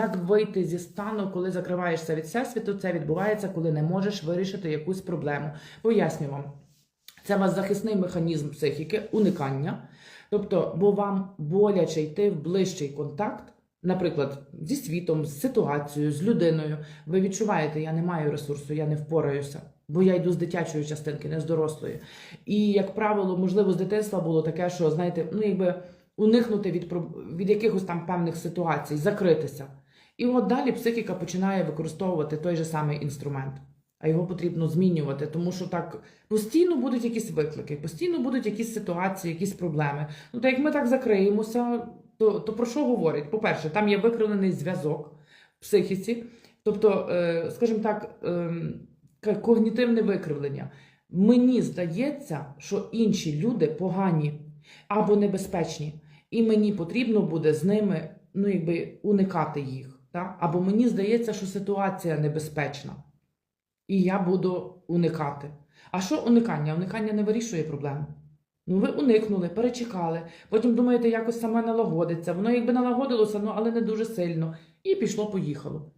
Як вийти зі стану, коли закриваєшся від всесвіту, це відбувається, коли не можеш вирішити якусь проблему. Поясню вам. Це у вас захисний механізм психіки, уникання. Тобто, бо вам боляче йти в ближчий контакт, наприклад, зі світом, з ситуацією, з людиною. Ви відчуваєте, я не маю ресурсу, я не впораюся, бо я йду з дитячої частинки, не з дорослої. І, як правило, можливо, з дитинства було таке, що, знаєте, ну якби уникнути від, від якихось там певних ситуацій, закритися. І от далі психіка починає використовувати той же самий інструмент. А його потрібно змінювати, тому що так постійно будуть якісь виклики, постійно будуть якісь ситуації, якісь проблеми. Ну, то як ми так закриємося, то, то про що говорять? По-перше, там є викривлений зв'язок в психіці, тобто, е, скажімо так, ем, когнітивне викривлення. Мені здається, що інші люди погані або небезпечні, і мені потрібно буде з ними ну, якби, уникати їх. Та? Або мені здається, що ситуація небезпечна, і я буду уникати. А що уникання? Уникання не вирішує проблему. Ну, ви уникнули, перечекали, потім думаєте, якось саме налагодиться. Воно якби налагодилося, ну, але не дуже сильно. І пішло-поїхало.